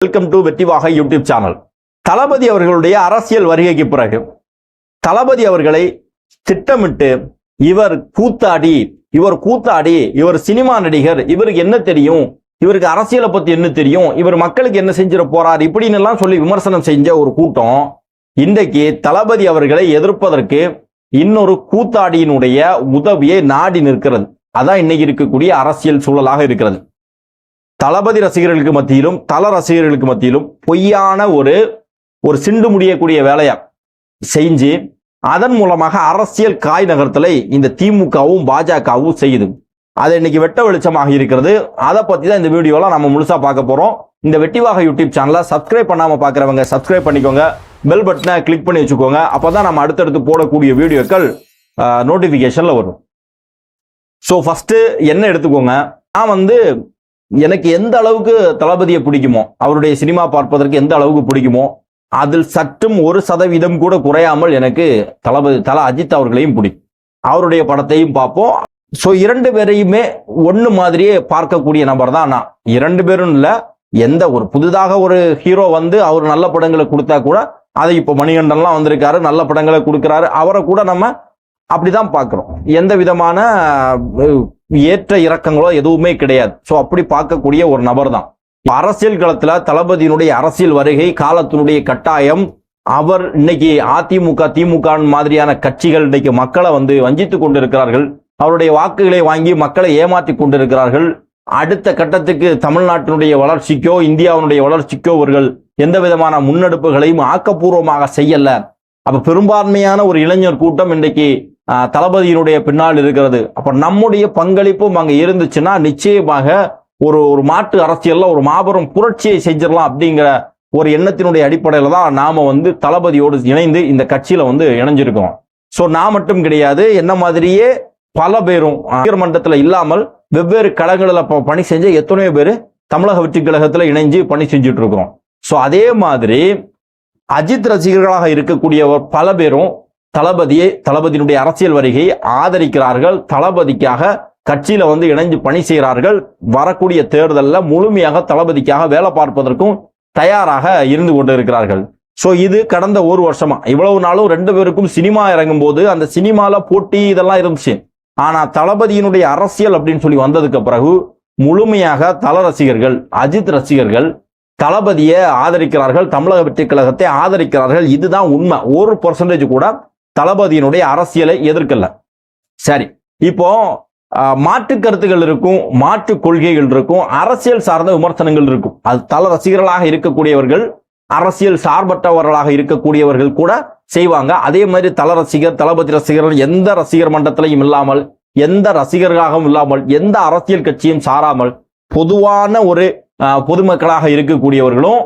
Welcome to வெற்றிவாக YouTube channel தளபதி அவர்களுடைய அரசியல் வருகைக்கு பிறகு தளபதி அவர்களை திட்டமிட்டு இவர் கூத்தாடி இவர் கூத்தாடி இவர் சினிமா நடிகர் இவருக்கு என்ன தெரியும் இவருக்கு அரசியலை பத்தி என்ன தெரியும் இவர் மக்களுக்கு என்ன செஞ்சிட போறார் இப்படின்னு எல்லாம் சொல்லி விமர்சனம் செஞ்ச ஒரு கூட்டம். இன்றைக்கு தளபதி அவர்களை எதிர்ப்பதற்கு இன்னொரு கூத்தாடியினுடைய உதவியை நாடி நிற்கிறது. அதான் இன்னைக்கு இருக்கக்கூடிய அரசியல் சூழலாக இருக்கிறது. தளபதி ரசிகர்களுக்கு மத்தியிலும் தல ரசிகர்களுக்கு மத்தியிலும் பொய்யான ஒரு ஒரு சிண்டு முடியக்கூடிய வேலையா செஞ்சு அதன் மூலமாக அரசியல் காய் நகர்த்தலை இந்த திமுகவும் பாஜகவும் செய்யுது. அது இன்னைக்கு வெட்ட வெளிச்சமாக இருக்கிறது. அதை பத்தி தான் இந்த வீடியோலாம் நம்ம முழுசா பார்க்க போறோம். இந்த வெட்டிவாக யூடியூப் சேனலை சப்ஸ்கிரைப் பண்ணாம பார்க்குறவங்க சப்ஸ்கிரைப் பண்ணிக்கோங்க. பெல் பட்டனை கிளிக் பண்ணி வச்சுக்கோங்க. அப்பதான் நம்ம அடுத்தடுத்து போடக்கூடிய வீடியோக்கள் நோட்டிஃபிகேஷனில் வரும். ஸோ ஃபர்ஸ்ட் என்ன எடுத்துக்கோங்க? நான் வந்து எனக்கு எந்த அளவுக்கு தளபதியை பிடிக்குமோ அவருடைய சினிமா பார்ப்பதற்கு எந்த அளவுக்கு பிடிக்குமோ அதில் சற்றும் ஒரு சதவீதம் கூட குறையாமல் எனக்கு தளபதி தல அஜித் அவர்களையும் பிடிக்கும். அவருடைய படத்தையும் பார்ப்போம். ஸோ இரண்டு பேரையுமே ஒன்று மாதிரியே பார்க்கக்கூடிய நபர் தான் நான். இரண்டு பேரும் இல்லை எந்த ஒரு புதிதாக ஒரு ஹீரோ வந்து அவர் நல்ல படங்களை கொடுத்தா கூட அதை இப்போ மணிகண்டன்லாம் வந்திருக்காரு நல்ல படங்களை கொடுக்குறாரு அவரை கூட நம்ம அப்படிதான் பார்க்குறோம். எந்த விதமான ஏற்ற இறக்கங்களோ எதுவுமே கிடையாது. ஸோ அப்படி பார்க்கக்கூடிய ஒரு நபர் தான் அரசியல் களத்துல தளபதியினுடைய அரசியல் வருகை காலத்தினுடைய கட்டாயம் அவர் இன்னைக்கு அதிமுக திமுக மாதிரியான கட்சிகள் இன்னைக்கு மக்களை வந்து வஞ்சித்து கொண்டிருக்கிறார்கள். அவருடைய வாக்குகளை வாங்கி மக்களை ஏமாற்றி கொண்டிருக்கிறார்கள். அடுத்த கட்டத்துக்கு தமிழ்நாட்டினுடைய வளர்ச்சிக்கோ இந்தியாவினுடைய வளர்ச்சிக்கோ இவர்கள் எந்த விதமான முன்னெடுப்புகளையும் ஆக்கப்பூர்வமாக செய்யல. அப்ப பெரும்பான்மையான ஒரு இளைஞர் கூட்டம் இன்றைக்கு தளபதியினுடைய பின்னால் இருக்கிறது. அப்ப நம்முடைய பங்களிப்பும் அங்க இருந்துச்சுன்னா நிச்சயமாக ஒரு ஒரு மாட்டு அரசியல்ல ஒரு மாபெரும் புரட்சியை செஞ்சிடலாம் அப்படிங்கிற ஒரு எண்ணத்தினுடைய அடிப்படையில தான் நாம வந்து தளபதியோடு இணைந்து இந்த கட்சியில வந்து இணைஞ்சிருக்கோம். ஸோ நான் மட்டும் கிடையாது என்ன மாதிரியே பல பேரும் ஆஹ், இல்லாமல் வெவ்வேறு களங்களில் இப்போ பணி செஞ்ச எத்தனையோ பேர் தமிழக வெற்றி கழகத்துல இணைஞ்சு பணி செஞ்சுட்டு இருக்கிறோம் ஸோ அதே மாதிரி அஜித் ரசிகர்களாக இருக்கக்கூடியவர் பல பேரும் தளபதியை தளபதியினுடைய அரசியல் வருகையை ஆதரிக்கிறார்கள். தளபதிக்காக கட்சியில வந்து இணைஞ்சு பணி செய்கிறார்கள். வரக்கூடிய தேர்தலில் முழுமையாக தளபதிக்காக வேலை பார்ப்பதற்கும் தயாராக இருந்து கொண்டு இருக்கிறார்கள் ஸோ இது கடந்த ஒரு வருஷமா. இவ்வளவு நாளும் ரெண்டு பேருக்கும் சினிமா இறங்கும் போது அந்த சினிமால போட்டி இதெல்லாம் இருந்துச்சு. ஆனா தளபதியினுடைய அரசியல் அப்படின்னு சொல்லி வந்ததுக்கு பிறகு முழுமையாக தல ரசிகர்கள் அஜித் ரசிகர்கள் தளபதியை ஆதரிக்கிறார்கள். தமிழக வெற்றி கழகத்தை ஆதரிக்கிறார்கள். இதுதான் உண்மை. ஒரு பர்சன்டேஜ் கூட தளபதியினுடைய அரசியலை எதிர்க்கல. சரி இப்போ மாற்று கருத்துகள் இருக்கும் மாற்று கொள்கைகள் இருக்கும் அரசியல் சார்ந்த விமர்சனங்கள் இருக்கும். அது தல ரசிகர்களாக இருக்கக்கூடியவர்கள் அரசியல் சார்பற்றவர்களாக இருக்கக்கூடியவர்கள் கூட செய்வாங்க. அதே மாதிரி தல ரசிகர் தளபதி ரசிகர்கள் எந்த ரசிகர் மன்றத்திலையும் இல்லாமல் எந்த ரசிகர்களாகவும் இல்லாமல் எந்த அரசியல் கட்சியும் சாராமல் பொதுவான ஒரு பொதுமக்களாக இருக்கக்கூடியவர்களும்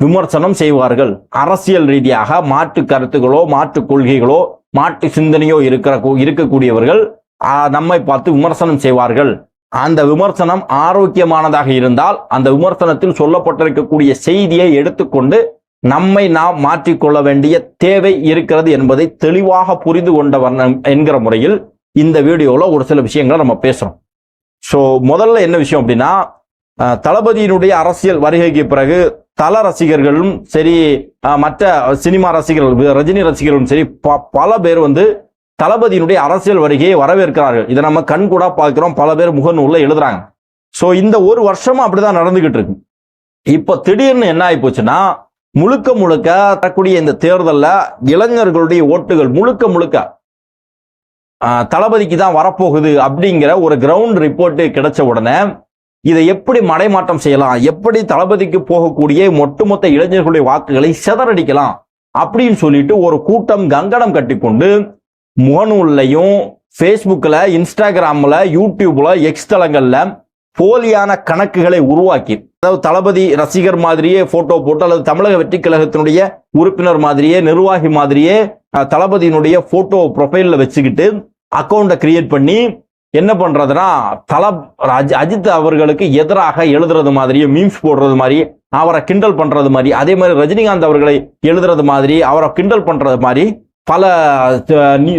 விமர்சனம் செய்வார்கள். அரசியல் ரீதியாக மாற்று கருத்துகளோ மாற்று கொள்கைகளோ மாற்று சிந்தனையோ இருக்கிற இருக்கக்கூடியவர்கள் நம்மை பார்த்து விமர்சனம் செய்வார்கள். அந்த விமர்சனம் ஆரோக்கியமானதாக இருந்தால் அந்த விமர்சனத்தில் சொல்லப்பட்டிருக்கக்கூடிய செய்தியை எடுத்துக்கொண்டு நம்மை நாம் மாற்றிக்கொள்ள வேண்டிய தேவை இருக்கிறது என்பதை தெளிவாக புரிந்து கொண்டவர் என்கிற முறையில் இந்த வீடியோவில் ஒரு சில விஷயங்களை நம்ம பேசுகிறோம் ஸோ முதல்ல என்ன விஷயம் அப்படின்னா தளபதியினுடைய அரசியல் வருகைக்கு பிறகு தல ரசிகர்களும் சரி மற்ற சினிமா ரசிகர்கள் ரஜினி ரசிகர்களும் சரி ப- பல பேர் வந்து தளபதியினுடைய அரசியல் வருகையை வரவேற்கிறார்கள். இதை நம்ம கண் கூட பார்க்கிறோம். பல பேர் முகநூலில் எழுதுறாங்க. ஸோ இந்த ஒரு வருஷமா அப்படிதான் நடந்துகிட்டு இருக்கு. இப்போ திடீர்னு என்ன ஆகி போச்சுன்னா முழுக்க முழுக்க தரக்கூடிய இந்த தேர்தலில் இளைஞர்களுடைய ஓட்டுகள் முழுக்க முழுக்க தளபதிக்கு தான் வரப்போகுது அப்படிங்கிற ஒரு கிரவுண்ட் ரிப்போர்ட்டு கிடைச்ச உடனே இதை எப்படி மடைமாற்றம் செய்யலாம்? எப்படி தளபதிக்கு போகக்கூடிய ஒட்டுமொத்த இளைஞர்களுடைய வாக்குகளை சிதறடிக்கலாம்? அப்படின்னு சொல்லிட்டு ஒரு கூட்டம் கங்கடம் கட்டிக்கொண்டு முகநூல்லையும் ஃபேஸ்புக்கில் இன்ஸ்டாகிராமில் யூடியூப்ல எக்ஸ் தளங்களில் போலியான கணக்குகளை உருவாக்கி அதாவது தளபதி ரசிகர் மாதிரியே போட்டோ போட்டு அல்லது தமிழக வெற்றி கழகத்தினுடைய உறுப்பினர் மாதிரியே நிர்வாகி மாதிரியே தளபதியினுடைய போட்டோ ப்ரொஃபைலில் வச்சுக்கிட்டு அக்கௌண்ட்டை கிரியேட் பண்ணி என்ன பண்ணுறதுன்னா தல அஜி- அஜித் அவர்களுக்கு எதிராக எழுதுறது மாதிரியும் மீம்ஸ் போடுறது மாதிரி அவரை கிண்டல் பண்ணுறது மாதிரி அதே மாதிரி ரஜினிகாந்த் அவர்களை எழுதுறது மாதிரி அவரை கிண்டல் பண்ணுறது மாதிரி பல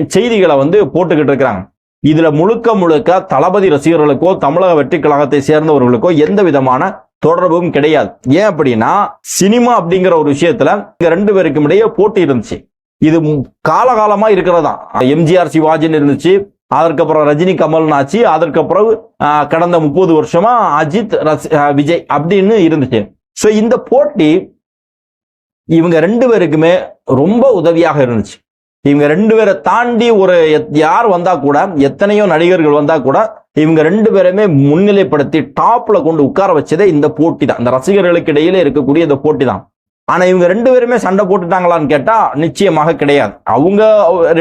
செய்திகளை வந்து போட்டுக்கிட்டு இருக்கிறாங்க. இதில் முழுக்க முழுக்க தளபதி ரசிகர்களுக்கோ தமிழக வெற்றி கழகத்தை சேர்ந்தவர்களுக்கோ எந்த விதமான தொடர்பும் கிடையாது. ஏன் அப்படின்னா சினிமா அப்படிங்கிற ஒரு விஷயத்துல ரெண்டு பேருக்கும் இடையே போட்டி இருந்துச்சு. இது காலகாலமா இருக்கிறதா. எம்ஜிஆர் சிவாஜின்னு இருந்துச்சு. அதற்கப்புறம் ரஜினி கமல்னு ஆச்சு அதற்கப்புறம் கடந்த முப்பது வருஷமா அஜித் விஜய் அப்படின்னு இருந்துச்சு. ஸோ இந்த போட்டி இவங்க ரெண்டு பேருக்குமே ரொம்ப உதவியாக இருந்துச்சு. இவங்க ரெண்டு பேரை தாண்டி ஒரு யார் வந்தா கூட எத்தனையோ நடிகர்கள் வந்தா கூட இவங்க ரெண்டு பேருமே முன்னிலைப்படுத்தி டாப்ல கொண்டு உட்கார வச்சதே இந்த போட்டி தான் இந்த ரசிகர்களுக்கு இடையிலே இருக்கக்கூடிய இந்த போட்டி தான் ஆனால் இவங்க ரெண்டு பேருமே சண்டை போட்டுட்டாங்களான்னு கேட்டால் நிச்சயமாக கிடையாது. அவங்க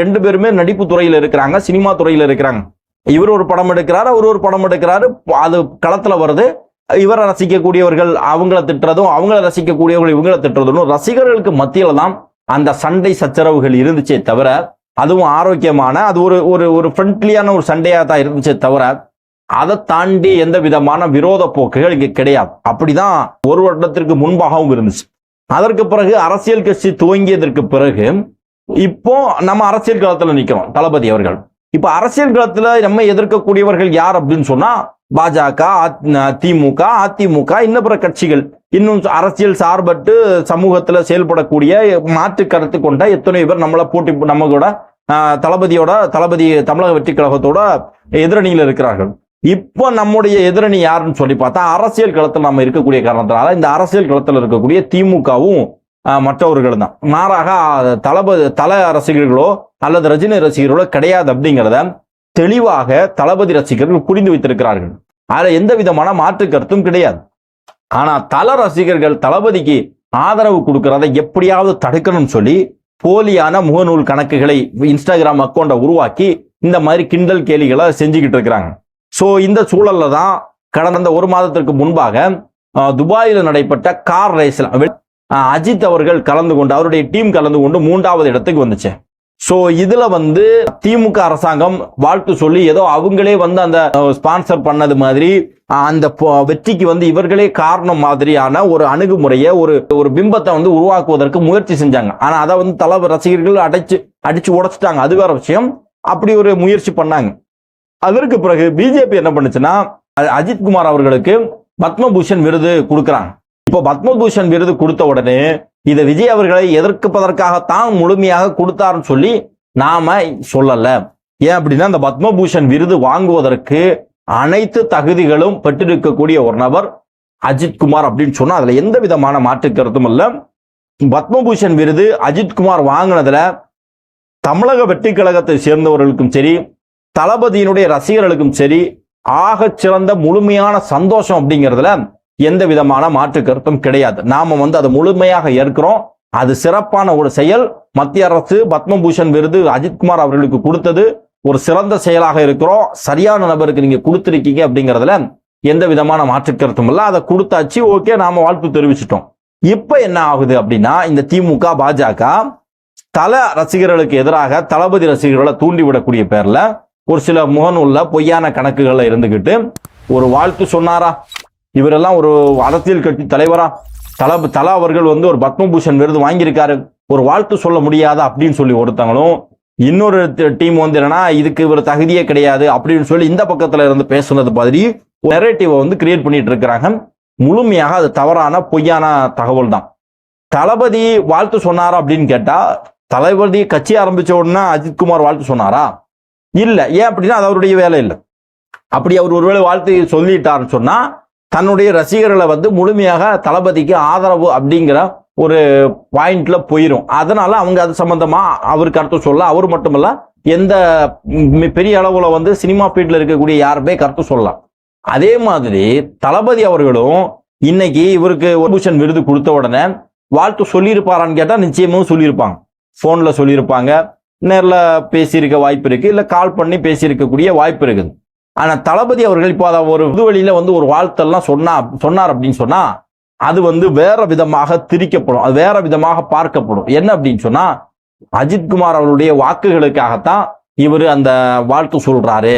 ரெண்டு பேருமே நடிப்பு துறையில் இருக்கிறாங்க சினிமா துறையில் இருக்கிறாங்க. இவர் ஒரு படம் எடுக்கிறாரு அவர் ஒரு படம் எடுக்கிறாரு அது களத்தில் வருது. இவரை ரசிக்கக்கூடியவர்கள் அவங்கள திட்டுறதும் அவங்கள ரசிக்கக்கூடியவர்கள் இவங்கள திட்டுறதும் ரசிகர்களுக்கு மத்தியில் தான் அந்த சண்டை சச்சரவுகள் இருந்துச்சே தவிர அதுவும் ஆரோக்கியமான அது ஒரு ஒரு ஒரு ஃப்ரெண்ட்லியான ஒரு சண்டையாக தான் இருந்துச்சே தவிர அதை தாண்டி எந்த விதமான விரோத போக்குகள் இங்கே கிடையாது. அப்படிதான் ஒரு வருடத்திற்கு முன்பாகவும் இருந்துச்சு. அதற்கு பிறகு அரசியல் கட்சி துவங்கியதற்கு பிறகு இப்போ நம்ம அரசியல் களத்தில் நிற்கிறோம் தளபதி அவர்கள். இப்போ அரசியல் களத்தில் நம்ம எதிர்க்கக்கூடியவர்கள் யார் அப்படின்னு சொன்னா பாஜக அ- திமுக அதிமுக இன்ன பிற கட்சிகள். இன்னும் அரசியல் சார்பட்டு சமூகத்துல செயல்படக்கூடிய மாற்று கருத்து கொண்ட எத்தனை பேர் நம்மளை போட்டி நம்ம கூட தளபதியோட தளபதி தமிழக வெற்றி கழகத்தோட எதிரணியில் இருக்கிறார்கள். இப்போ நம்முடைய எதிரணி யாருன்னு சொல்லி பார்த்தா அரசியல் களத்தில் நம்ம இருக்கக்கூடிய காரணத்தினால இந்த அரசியல் களத்தில் இருக்கக்கூடிய திமுகவும் மற்றவர்கள் தான். மாறாக தளபதி தல ரசிகர்களோ அல்லது ரஜினி ரசிகர்களோ கிடையாது அப்படிங்கிறத தெளிவாக தளபதி ரசிகர்கள் புரிந்து வைத்திருக்கிறார்கள். அதில் எந்த விதமான மாற்று கருத்தும் கிடையாது. ஆனால் தல ரசிகர்கள் தளபதிக்கு ஆதரவு கொடுக்கறத எப்படியாவது தடுக்கணும்னு சொல்லி போலியான முகநூல் கணக்குகளை இன்ஸ்டாகிராம் அக்கௌண்ட்டை உருவாக்கி இந்த மாதிரி கிண்டல் கேலிகளை செஞ்சுக்கிட்டு இருக்கிறாங்க. ஸோ இந்த சூழல்ல தான் கடந்த ஒரு மாதத்திற்கு முன்பாக துபாயில் நடைபெற்ற கார் ரேஸில் அஜித் அவர்கள் கலந்து கொண்டு அவருடைய டீம் கலந்து கொண்டு மூன்றாவது இடத்துக்கு வந்துச்சு. ஸோ இதுல வந்து திமுக அரசாங்கம் வாழ்த்து சொல்லி ஏதோ அவங்களே வந்து அந்த ஸ்பான்சர் பண்ணது மாதிரி அந்த வெற்றிக்கு வந்து இவர்களே காரணம் மாதிரியான ஒரு அணுகுமுறையை ஒரு ஒரு பிம்பத்தை வந்து உருவாக்குவதற்கு முயற்சி செஞ்சாங்க. ஆனா அதை வந்து தலை ரசிகர்கள் அடைச்சு அடிச்சு உடைச்சிட்டாங்க. அது வேற விஷயம். அப்படி ஒரு முயற்சி பண்ணாங்க. அதற்கு பிறகு பிஜேபி என்ன பண்ணுச்சுன்னா அஜித்குமார் அஜித் குமார் அவர்களுக்கு பத்மபூஷன் விருது கொடுக்குறாங்க. இப்போ பத்மபூஷன் விருது கொடுத்த உடனே இதை விஜய் அவர்களை எதிர்ப்பதற்காகத்தான் முழுமையாக கொடுத்தாருன்னு சொல்லி நாம சொல்லல. ஏன் அப்படின்னா அந்த பத்மபூஷன் விருது வாங்குவதற்கு அனைத்து தகுதிகளும் பெற்றிருக்கக்கூடிய ஒரு நபர் அஜித் குமார் அப்படின்னு சொன்னா அதுல எந்த விதமான மாற்று கருத்தும் இல்ல. பத்மபூஷன் விருது அஜித் குமார் வாங்கினதுல தமிழக வெற்றி கழகத்தை சேர்ந்தவர்களுக்கும் சரி தளபதியினுடைய ரசிகர்களுக்கும் சரி ஆக சிறந்த முழுமையான சந்தோஷம் அப்படிங்கிறதுல எந்த விதமான மாற்று கருத்தும் கிடையாது. நாம வந்து அதை முழுமையாக ஏற்கிறோம். அது சிறப்பான ஒரு செயல். மத்திய அரசு பத்மபூஷன் விருது அஜித்குமார் அவர்களுக்கு கொடுத்தது. ஒரு சிறந்த செயலாக இருக்கிறோம். சரியான நபருக்கு நீங்க கொடுத்திருக்கீங்க அப்படிங்கிறதுல எந்த விதமான மாற்று கருத்தும் இல்லை. அதை கொடுத்தாச்சு ஓகே நாம வாழ்த்து தெரிவிச்சிட்டோம். இப்ப என்ன ஆகுது அப்படின்னா இந்த திமுக பாஜக தல ரசிகர்களுக்கு எதிராக தளபதி ரசிகர்களை தூண்டிவிடக்கூடிய பேர்ல ஒரு சில முகநூல்ல பொய்யான கணக்குகள்ல இருந்துக்கிட்டு ஒரு வாழ்த்து சொன்னாரா? இவரெல்லாம் ஒரு அரசியல் கட்சி தலைவரா? தல தலா அவர்கள் வந்து ஒரு பத்மபூஷன் விருது வாங்கியிருக்காரு. ஒரு வாழ்த்து சொல்ல முடியாதா அப்படின்னு சொல்லி ஒருத்தங்களும் இன்னொரு டீம் வந்து என்னன்னா இதுக்கு இவர் தகுதியே கிடையாது அப்படின்னு சொல்லி இந்த பக்கத்துல இருந்து பேசுனது மாதிரி நெரேட்டிவை வந்து கிரியேட் பண்ணிட்டு இருக்கிறாங்க. முழுமையாக அது தவறான பொய்யான தகவல் தான். தளபதி வாழ்த்து சொன்னாரா அப்படின்னு கேட்டா தளபதி கட்சி ஆரம்பிச்ச உடனே அஜித்குமார் வாழ்த்து சொன்னாரா? இல்லை. ஏன் அப்படின்னா அது அவருடைய வேலை இல்லை. அப்படி அவர் ஒருவேளை வாழ்த்து சொல்லிட்டாருன்னு சொன்னால் தன்னுடைய ரசிகர்களை வந்து முழுமையாக தளபதிக்கு ஆதரவு அப்படிங்கிற ஒரு பாயிண்ட்ல போயிடும் அதனால அவங்க அது சம்பந்தமா அவருக்கு கருத்து சொல்ல அவர் மட்டுமல்ல எந்த பெரிய அளவுல வந்து சினிமா ஃபீல்ட்ல இருக்கக்கூடிய யாருமே கருத்து சொல்லலாம். அதே மாதிரி தளபதி அவர்களும் இன்னைக்கு இவருக்கு ஒரு பூஷன் விருது கொடுத்த உடனே வாழ்த்து சொல்லியிருப்பாரான்னு கேட்டால் நிச்சயமும் சொல்லியிருப்பாங்க. ஃபோனில் சொல்லியிருப்பாங்க. நேரில் பேசியிருக்க வாய்ப்பு இருக்குது இல்லை கால் பண்ணி பேசியிருக்கக்கூடிய வாய்ப்பு இருக்குது. ஆனால் தளபதி அவர்கள் இப்போ அதை ஒரு புதுவெளியில் வந்து ஒரு வாழ்த்தெல்லாம் சொன்னா சொன்னார் அப்படின்னு சொன்னால் அது வந்து வேற விதமாக திரிக்கப்படும் அது வேற விதமாக பார்க்கப்படும். என்ன அப்படின்னு சொன்னால் அஜித்குமார் அவருடைய வாக்குகளுக்காகத்தான் இவர் அந்த வாழ்த்து சொல்றாரு.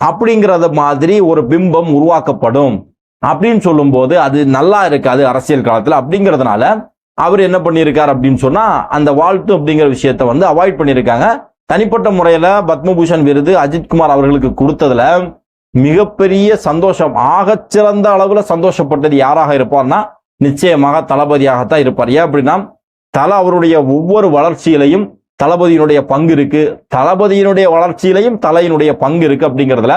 அப்படிங்கிறத மாதிரி ஒரு பிம்பம் உருவாக்கப்படும் அப்படின்னு சொல்லும்போது அது நல்லா இருக்காது அரசியல் காலத்தில். அப்படிங்கிறதுனால அவர் என்ன பண்ணியிருக்கார் அப்படின்னு சொன்னா அந்த வாழ்த்து அப்படிங்கிற விஷயத்த வந்து அவாய்ட் பண்ணியிருக்காங்க. தனிப்பட்ட முறையில பத்மபூஷன் விருது அஜித்குமார் அவர்களுக்கு கொடுத்ததுல மிகப்பெரிய சந்தோஷம் ஆகச்சிறந்த அளவுல சந்தோஷப்பட்டது யாராக இருப்பார்னா நிச்சயமாக தளபதியாகத்தான் இருப்பார். ஏன் அப்படின்னா தலை அவருடைய ஒவ்வொரு வளர்ச்சியிலையும் தளபதியினுடைய பங்கு இருக்கு. தளபதியினுடைய வளர்ச்சியிலையும் தலையினுடைய பங்கு இருக்கு அப்படிங்கிறதுல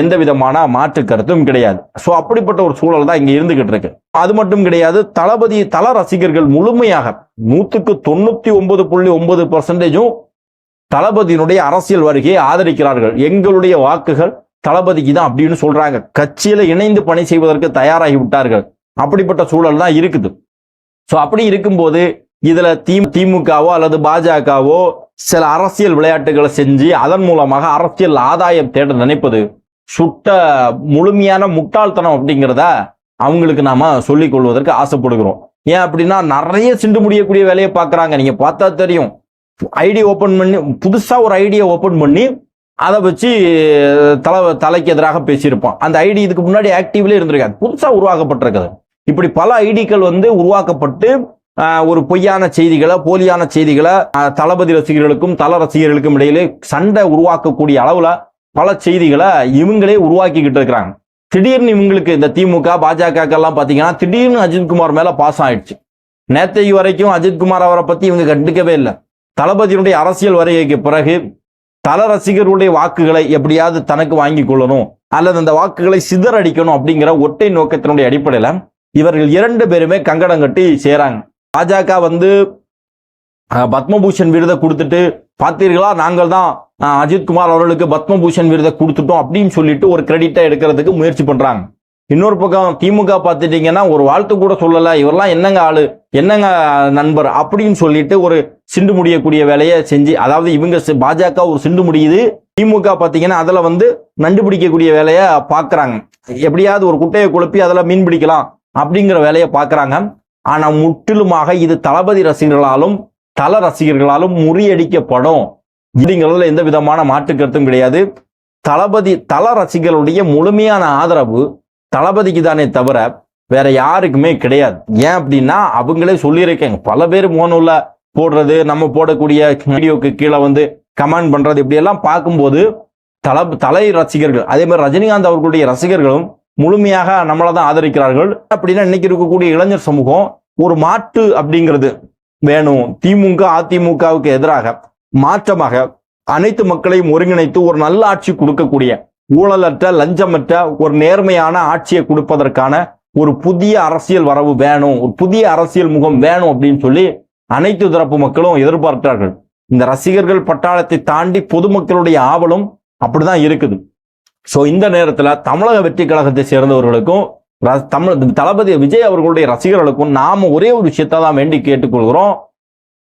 எந்த விதமான மாற்று கருத்தும் கிடையாது. ஸோ அப்படிப்பட்ட ஒரு சூழல் தான் இங்கே இருந்துகிட்டு இருக்கு. அது மட்டும் கிடையாது தளபதி தல ரசிகர்கள் முழுமையாக நூற்றுக்கு தொண்ணூத்தி ஒன்பது புள்ளி ஒன்பது பர்சன்டேஜும் தளபதியினுடைய அரசியல் வருகையை ஆதரிக்கிறார்கள். எங்களுடைய வாக்குகள் தளபதிக்கு தான் அப்படின்னு சொல்றாங்க. கட்சியில இணைந்து பணி செய்வதற்கு தயாராகி விட்டார்கள். அப்படிப்பட்ட சூழல் தான் இருக்குது. ஸோ அப்படி இருக்கும்போது இதுல தி திமுகவோ அல்லது பாஜகவோ சில அரசியல் விளையாட்டுகளை செஞ்சு அதன் மூலமாக அரசியல் ஆதாயம் தேட நினைப்பது சுட்ட முழுமையான முட்டாள்தனம் அப்படிங்கிறத அவங்களுக்கு நாம சொல்லிக் கொள்வதற்கு ஆசைப்படுகிறோம். ஏன் அப்படின்னா நிறைய சிண்டு முடியக்கூடிய வேலையை பார்க்குறாங்க. நீங்க பார்த்தா தெரியும். ஐடி ஓபன் பண்ணி புதுசா ஒரு ஐடியை ஓபன் பண்ணி அதை வச்சு தலை தலைக்கு எதிராக பேசியிருப்பான். அந்த ஐடி இதுக்கு முன்னாடி ஆக்டிவ்ல இருந்திருக்காது. புதுசா உருவாக்கப்பட்டிருக்குது. இப்படி பல ஐடிக்கள் வந்து உருவாக்கப்பட்டு ஒரு பொய்யான செய்திகளை போலியான செய்திகளை தளபதி ரசிகர்களுக்கும் தல ரசிகர்களுக்கும் இடையிலே சண்டை உருவாக்கக்கூடிய அளவுல பல செய்திகளை இவங்களே உருவாக்கிக்கிட்டு இருக்கிறாங்க. திடீர்னு இவங்களுக்கு இந்த திமுக பாஜக எல்லாம் திடீர்னு அஜித்குமார் மேலே பாசம் ஆயிடுச்சு. நேற்றைக்கு வரைக்கும் அஜித்குமார் அவரை பற்றி இவங்க கண்டுக்கவே இல்லை. தளபதியினுடைய அரசியல் வருகைக்கு பிறகு தல ரசிகர்களுடைய வாக்குகளை எப்படியாவது தனக்கு வாங்கி கொள்ளணும் அல்லது அந்த வாக்குகளை சிதறடிக்கணும் அப்படிங்கிற ஒட்டை நோக்கத்தினுடைய அடிப்படையில் இவர்கள் இரண்டு பேருமே கங்கடம் கட்டி சேராங்க. பாஜக வந்து பத்மபூஷன் விருதை கொடுத்துட்டு பார்த்தீர்களா? நாங்கள் தான் அஜித்குமார் அவர்களுக்கு பத்மபூஷன் விருதை கொடுத்துட்டோம் அப்படின்னு சொல்லிட்டு ஒரு கிரெடிட்டை எடுக்கிறதுக்கு முயற்சி பண்றாங்க. இன்னொரு பக்கம் திமுக பார்த்துட்டீங்கன்னா ஒரு வாழ்த்து கூட சொல்லலை இவரெல்லாம் என்னங்க ஆளு என்னங்க நண்பர் அப்படின்னு சொல்லிட்டு ஒரு சிண்டு முடியக்கூடிய வேலையை செஞ்சு அதாவது இவங்க பாஜக ஒரு சிண்டு முடியுது. திமுக பார்த்தீங்கன்னா அதில் வந்து நண்டு பிடிக்கக்கூடிய வேலையை பார்க்குறாங்க. எப்படியாவது ஒரு குட்டையை குழப்பி அதில் மீன் பிடிக்கலாம் அப்படிங்கிற வேலையை பார்க்குறாங்க. ஆனால் முற்றிலுமாக இது தளபதி ரசிகர்களாலும் தல ரசிகர்களாலும் முறியடிக்கப்படும். அப்படிங்கிறதுல எந்த விதமான மாற்று கருத்தும் கிடையாது. தளபதி தல ரசிகர்களுடைய முழுமையான ஆதரவு தளபதிக்கு தானே தவிர வேற யாருக்குமே கிடையாது. ஏன் அப்படின்னா அவங்களே சொல்லியிருக்காங்க பல பேர் மோனுல போடுறது நம்ம போடக்கூடிய வீடியோக்கு கீழே வந்து கமெண்ட் பண்றது இப்படியெல்லாம் பார்க்கும்போது தல தலை ரசிகர்கள் அதே மாதிரி ரஜினிகாந்த் அவர்களுடைய ரசிகர்களும் முழுமையாக நம்மளை தான் ஆதரிக்கிறார்கள். அப்படின்னா இன்னைக்கு இருக்கக்கூடிய இளைஞர் சமூகம் ஒரு மாற்று அப்படிங்கிறது. வேணும். திமுக அதிமுகவுக்கு எதிராக மாற்றமாக அனைத்து மக்களையும் ஒருங்கிணைத்து ஒரு நல்ல ஆட்சி கொடுக்கக்கூடிய ஊழலற்ற லஞ்சமற்ற ஒரு நேர்மையான ஆட்சியை கொடுப்பதற்கான ஒரு புதிய அரசியல் வரவு வேணும். ஒரு புதிய அரசியல் முகம் வேணும் அப்படின்னு சொல்லி அனைத்து தரப்பு மக்களும் எதிர்பார்க்கிறார்கள். இந்த ரசிகர்கள் பட்டாளத்தை தாண்டி பொதுமக்களுடைய ஆவலும் அப்படிதான் இருக்குது. ஸோ இந்த நேரத்தில் தமிழக வெற்றி கழகத்தை சேர்ந்தவர்களுக்கும் தமிழ் தளபதி விஜய் அவர்களுடைய ரசிகர்களுக்கும் நாம் ஒரே ஒரு விஷயத்தை தான் வேண்டி கேட்டுக்கொள்கிறோம்.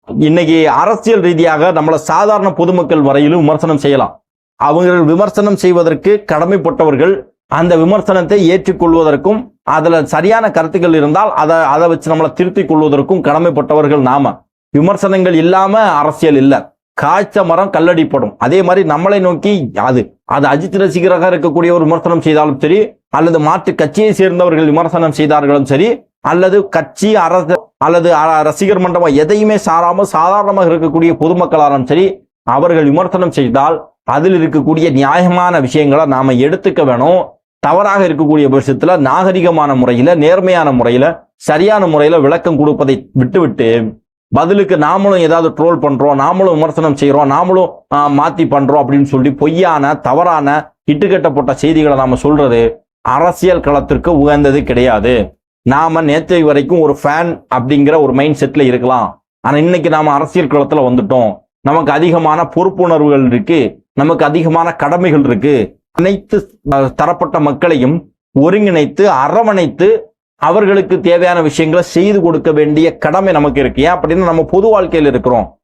இன்னைக்கு அரசியல் ரீதியாக நம்மளை சாதாரண பொதுமக்கள் வரையிலும் விமர்சனம் செய்யலாம். அவர்கள் விமர்சனம் செய்வதற்கு கடமைப்பட்டவர்கள் அந்த விமர்சனத்தை ஏற்றுக்கொள்வதற்கும் அதில் சரியான கருத்துக்கள் இருந்தால் அதை அதை வச்சு நம்மளை திருத்திக் கொள்வதற்கும் கடமைப்பட்டவர்கள் நாம. விமர்சனங்கள் இல்லாம அரசியல் இல்லை. காய்ச்ச மரம் கல்லடிப்படும். அதே மாதிரி நம்மளை நோக்கி அது அது அஜித் ரசிகராக இருக்கக்கூடிய ஒரு விமர்சனம் செய்தாலும் சரி அல்லது மாற்று கட்சியை சேர்ந்தவர்கள் விமர்சனம் செய்தார்களும் சரி அல்லது கட்சி அரசு அல்லது அ- ரசிகர் மண்டபம் எதையுமே சாராம சாதாரணமாக இருக்கக்கூடிய பொதுமக்களாலும் சரி அவர்கள் விமர்சனம் செய்தால் அதில் இருக்கக்கூடிய நியாயமான விஷயங்களை நாம எடுத்துக்க வேணும். தவறாக இருக்கக்கூடிய பட்சத்துல நாகரிகமான முறையில நேர்மையான முறையில சரியான முறையில விளக்கம் கொடுப்பதை விட்டுவிட்டு பதிலுக்கு நாமளும் ஏதாவது ட்ரோல் பண்றோம் நாமளும் விமர்சனம் செய்கிறோம் நாமளும் மாத்தி பண்றோம் அப்படின்னு சொல்லி பொய்யான தவறான இட்டுக்கட்டப்பட்ட செய்திகளை நாம சொல்றது அரசியல் களத்திற்கு உகந்தது கிடையாது. நாம நேற்றை வரைக்கும் ஒரு ஃபேன் அப்படிங்கிற ஒரு மைண்ட் செட்ல இருக்கலாம். ஆனா இன்னைக்கு நாம அரசியல் களத்துல வந்துட்டோம். நமக்கு அதிகமான பொறுப்புணர்வுகள் இருக்கு. நமக்கு அதிகமான கடமைகள் இருக்கு. அனைத்து தரப்பட்ட மக்களையும் ஒருங்கிணைத்து அரவணைத்து அவர்களுக்கு தேவையான விஷயங்களை செய்து கொடுக்க வேண்டிய கடமை நமக்கு இருக்கு. ஏன் அப்படின்னா நம்ம பொது வாழ்க்கையில் இருக்கிறோம்.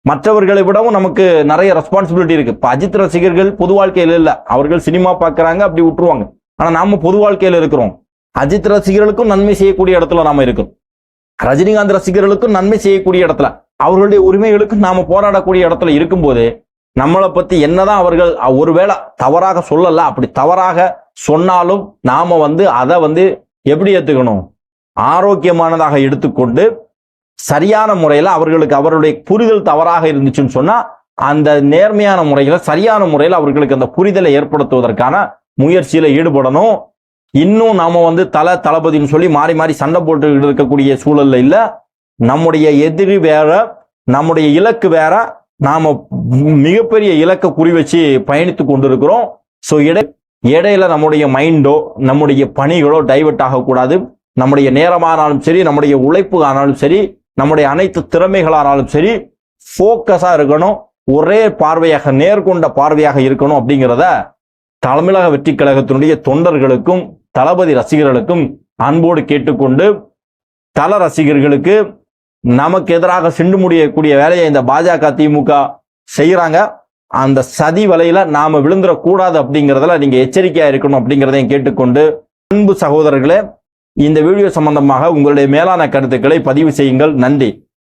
மற்றவர்களை விடவும் நமக்கு நிறைய ரெஸ்பான்சிபிலிட்டி இருக்கு. இப்போ அஜித் ரசிகர்கள் பொது வாழ்க்கையில் இல்லை. அவர்கள் சினிமா பார்க்குறாங்க அப்படி விட்டுருவாங்க. ஆனால் நாம பொது வாழ்க்கையில் இருக்கிறோம். அஜித் ரசிகர்களுக்கும் நன்மை செய்யக்கூடிய இடத்துல நாம இருக்கோம் ரஜினிகாந்த் ரசிகர்களுக்கும் நன்மை செய்யக்கூடிய இடத்துல. அவர்களுடைய உரிமைகளுக்கு நாம போராடக்கூடிய இடத்துல இருக்கும்போது நம்மளை பத்தி என்னதான் அவர்கள் ஒருவேளை தவறாக சொல்லல. அப்படி தவறாக சொன்னாலும் நாம வந்து அதை வந்து எப்படி ஏற்றுக்கணும் ஆரோக்கியமானதாக எடுத்துக்கொண்டு சரியான முறையில் அவர்களுக்கு அவருடைய புரிதல் தவறாக இருந்துச்சுன்னு சொன்னால் அந்த நேர்மையான முறையில் சரியான முறையில் அவர்களுக்கு அந்த புரிதலை ஏற்படுத்துவதற்கான முயற்சியில் ஈடுபடணும். இன்னும் நாம வந்து தல தளபதின்னு சொல்லி மாறி மாறி சண்டை போட்டு இருக்கக்கூடிய சூழல்ல இல்லை. நம்முடைய எதிரி வேற நம்முடைய இலக்கு வேற நாம மிகப்பெரிய இலக்கை குறி வச்சு பயணித்து கொண்டிருக்கிறோம். ஸோ இடை இடையில நம்முடைய மைண்டோ நம்முடைய பணிகளோ டைவெர்ட் ஆகக்கூடாது. நம்முடைய நேரமானாலும் சரி நம்முடைய உழைப்பு ஆனாலும் சரி நம்முடைய அனைத்து திறமைகளானாலும் சரி ஃபோக்கஸாக இருக்கணும். ஒரே பார்வையாக நேர்கொண்ட பார்வையாக இருக்கணும் அப்படிங்கிறத தமிழக வெற்றி கழகத்தினுடைய தொண்டர்களுக்கும் தளபதி ரசிகர்களுக்கும் அன்போடு கேட்டுக்கொண்டு தல ரசிகர்களுக்கு நமக்கு எதிராக சிண்டு முடியக்கூடிய வேலையை இந்த பாஜக திமுக செய்கிறாங்க அந்த சதி வலையில நாம விழுந்துடக்கூடாது அப்படிங்கிறதுல நீங்க எச்சரிக்கையா இருக்கணும் அப்படிங்கிறதையும் கேட்டுக்கொண்டு அன்பு சகோதரர்களே இந்த வீடியோ சம்பந்தமாக உங்களுடைய மேலான கருத்துக்களை பதிவு செய்யுங்கள். நன்றி.